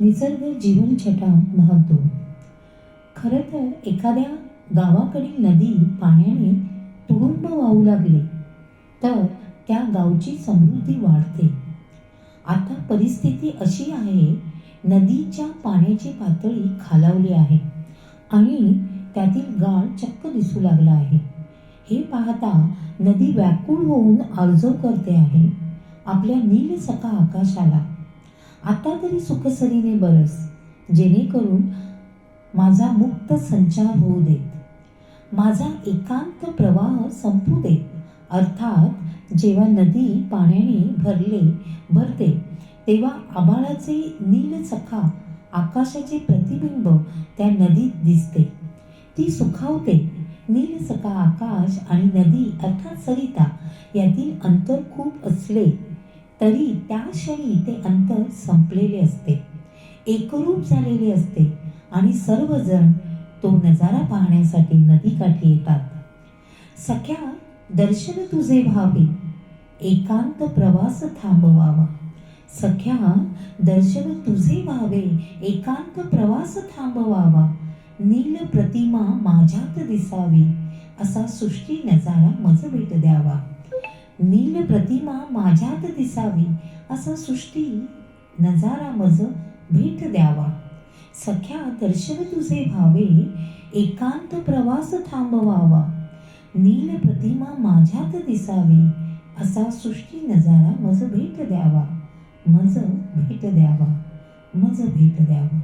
निसर्ग जीवनछटा वाहतो खरं तर एखाद्या गावाकडील नदी पाण्याने तुडुंब वाहू लागली तर त्या गावची समृद्धी वाढते. आता परिस्थिती अशी आहे नदीच्या पाण्याची पातळी खालावली आहे आणि त्यातील गाळ चक्क दिसू लागला आहे. हे पाहता नदी व्याकुळ होऊन आर्जव करते आहे. आपल्या नील सका आकाशाला आता तरी सुखसरीने बरस जेणेकरून माझा मुक्त संचार होऊ देत. माझा एकांत प्रवाह संपू देत. अर्थात जेव्हा नदी पाण्याने भरले भरते तेव्हा आभाळाचे नील सखा आकाशाचे प्रतिबिंब त्या नदीत दिसते. ती सुखावते. नील सखा आकाश आणि नदी अर्थात सरिता यातील अंतर खूप असले तरी त्या क्षणी ते अंतर संपलेले असते. एकरूप झालेले असते आणि सर्वजण तो नजारा पाहण्यासाठी नदीकाठी येतात. सख्या दर्शन तुझे व्हावे. एकांत प्रवास थांबवावा. सख्या दर्शन तुझे व्हावे. एकांत प्रवास थांबवावा. नील प्रतिमा माझ्यात दिसावी. असा सृष्टी नजारा मज भेट द्यावा. नील प्रतिमा माझ्यात दिसावी असा सृष्टी नजारा मज भेट द्यावा. सख्या दर्शन तुझे व्हावे एकांत प्रवास थांबवावा. नील प्रतिमा माझ्यात दिसावी असा सृष्टी नजारा मज भेट द्यावा. मज भेट द्यावा. मज भेट द्यावा.